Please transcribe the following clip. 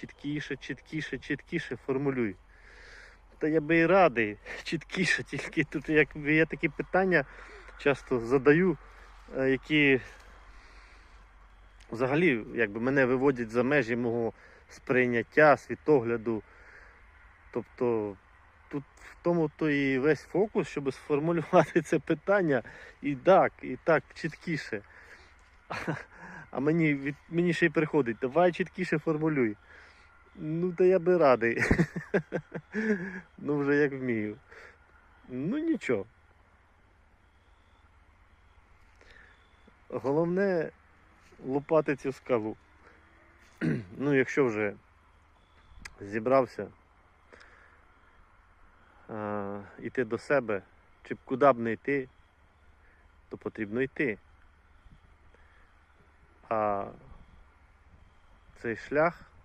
чіткіше, чіткіше, чіткіше формулюй. Та я би і радий, чіткіше, тільки тут якби я такі питання часто задаю, е, які взагалі якби, мене виводять за межі мого сприйняття, світогляду. Тобто тут в тому то і весь фокус, щоб сформулювати це питання і так, і так, чіткіше. А мені, від, мені ще й приходить, давай чіткіше формулюй. Ну, та я би радий. ну, вже як вмію. Ну нічого. Головне лупати цю скалу. ну, якщо вже зібрався а, йти до себе, чи б куди б не йти, то потрібно йти. А цей шлях